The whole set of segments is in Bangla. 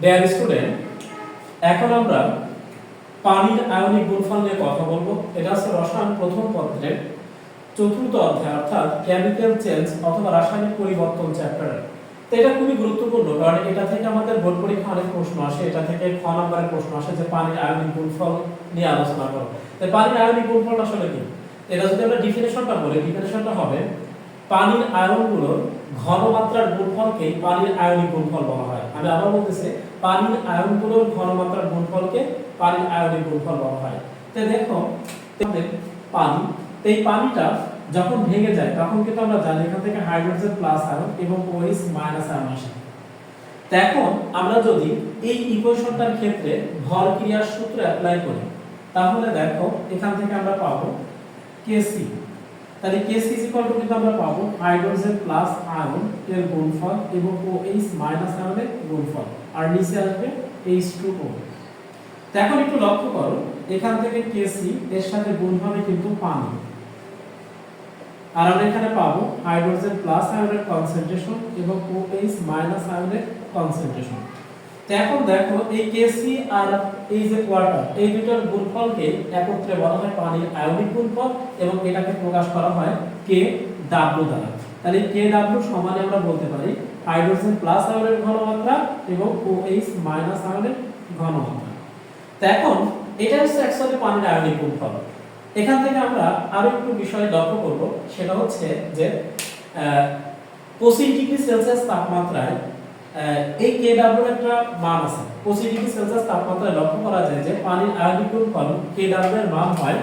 ডিয়ার স্টুডেন্ট এখন আমরা পানির আয়নিক গুণফল নিয়ে কথা বলব। এটা হচ্ছে রসায়ন প্রথম পত্রের চতুর্থ অধ্যায়, অর্থাৎ কেমিক্যাল চেঞ্জ অথবা রাসায়নিক পরিবর্তন চ্যাপ্টার তো এটা খুবই গুরুত্বপূর্ণ, কারণ এটা থেকে আমাদের বোর্ড পরীক্ষা অনেক প্রশ্ন আসে। এটা থেকে খ নম্বরের প্রশ্ন আসে যে পানির আয়নিক গুণফল নিয়ে আলোচনা করো। তো পানির আয়নিক গুণফল আসলে কি? এটা যদি আমরা ডিফিনেশনটা বলি ডিফিনেশনটা হবে পানির আয়নগুলোর ঘনমাত্রার গুণফলকে পানির আয়নিক গুণফল বলা হয়। আমি আবার বলতেছি, পানির আয়নগুলোর ঘনমাত্রার গুণফলকে পানির আয়নিক গুণফল বলা হয়। তো দেখো পানি এই পানিটা যখন ভেঙে যায়, তখন কিন্তু আমরা জানি এখান থেকে হাইড্রোজেন প্লাস আয়ন এবং ওএইচ মাইনাস আয়ন আসে। এখন আমরা যদি এই ইকুয়েশনটার ক্ষেত্রে ভর ক্রিয়ার সূত্র অ্যাপ্লাই করি, তাহলে দেখো এখান থেকে আমরা পাবো কেসি তাহলে কেস ইজ ইকুয়াল টু কিন্তু আমরা পাবো হাইড্রোজেন প্লাস আয়ন এর গুণফল এবং ও এইচ মাইনাস আয়নের গুণফল। আর নিচে আসবে H2O তো এখন একটু লক্ষ্য করো, এখান থেকে কেসি এর সাথে গুণ হবে কিন্তু পানি। আর আমরা এখানে পাবো হাইড্রোজেন প্লাস আয়নের কনসেন্ট্রেশন এবং ও এইচ মাইনাস আয়নের কনসেন্ট্রেশন এখন দেখো এই কেসি আর এই যে কোয়ার্টার এই দুটোর গুণফলকে একত্রে বলা হয় পানির আয়নিক গুণফল এবং এটাকে প্রকাশ করা হয় কে ডাব্লু দ্বারা। তাহলে কে ডাব্লিউ সমানে আমরা বলতে পারি হাইড্রোজেন প্লাস আয়নের ঘনমাত্রা এবং OH মাইনাস আয়নের ঘনমাত্রা। তো এখন এটা হচ্ছে অ্যাকচুয়ালি পানির আয়নিক গুণফল। এখান থেকে আমরা আরও একটু বিষয় লক্ষ্য করব, সেটা হচ্ছে যে পঁচিশ ডিগ্রি সেলসিয়াস তাপমাত্রায় এই কে ডাব্লিউ একটা মান আছে। পঁচিশ ডিগ্রি সেলসিয়াস তাপমাত্রায় লক্ষ্য করা যায় যে পানির আয়নিক গুণফল কে ডাব্লিউ এর মান হয়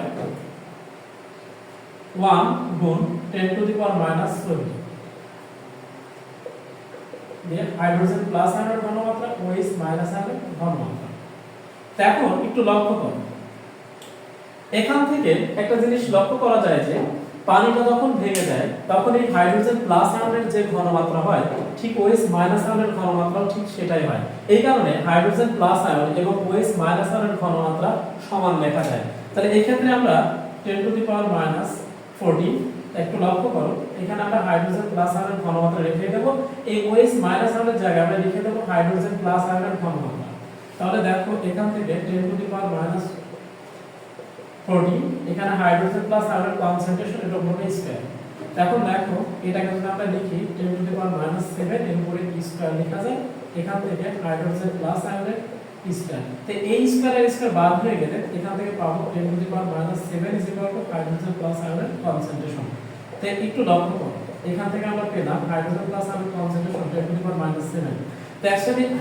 1 গুণ 10 টু দি পাওয়ার মাইনাস 20 দিয়ে হাইড্রোজেন প্লাস ঘনমাত্রা মাইনাস ঘনমাত্রা। এখন একটু লক্ষ্য করো। এখান থেকে একটা জিনিস লক্ষ্য করা যায় যে পানিটা যখন ভেঙে যায়, তখন এই হাইড্রোজেন প্লাস আয়নের যে ঘনমাত্রা হয়, ঠিক OH মাইনাস আয়নের ঘনমাত্রাও ঠিক সেটাই হয়। এই কারণে হাইড্রোজেন প্লাস আয়ন এবং OH মাইনাস আয়নের ঘনমাত্রা সমান লেখা যায়। তাহলে এই ক্ষেত্রে আমরা 10 টু দি পাওয়ার মাইনাস 14 একটু লক্ষ্য করো। এখানে আমরা হাইড্রোজেন প্লাস আয়নের ঘনমাত্রা লিখে দেব। এই OH মাইনাস আয়নের জায়গায় আমরা লিখে দেব হাইড্রোজেন প্লাস আয়নের ঘনমাত্রা। তাহলে দেখো এখান থেকে 10 টু দি পাওয়ার মাইনাস 14 এখানে হাইড্রোজেন প্লাস আয়নের কনসেন্ট্রেশন এর উপরে স্কয়ার এখন দেখো, এটাকে যদি আমরা লিখি 10 টু দি পাওয়ার মাইনাস 7 এর উপরে স্কয়ার লেখা যায়, এখান থেকে হাইড্রোজেন প্লাস আয়নের স্কয়ার তো এই স্কয়ার এর স্কয়ার বাদ হয়ে গেলে এখান থেকে পাবো 10 to the power minus 7 is equal to hydrogen plus আয়নের কনসেন্ট্রেশন তো একটু লক্ষ্য করো, এখান থেকে আমরা পেলাম হাইড্রোজেন প্লাস আয়নের concentration 10 to the power minus 7 তো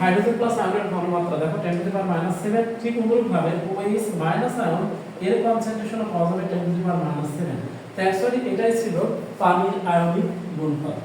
হাইড্রোজেন প্লাস আয়নের ঘনমাত্রা, দেখো 10 টু দি পাওয়ার মাইনাস 7 ঠিক অনুরূপভাবে OH মাইনাস আয়ন এর কনসেন্ট্রেশন পাওয়া যাবে ten to the power minus seven actually এটাই ছিল পানির আয়নিক গুণফল।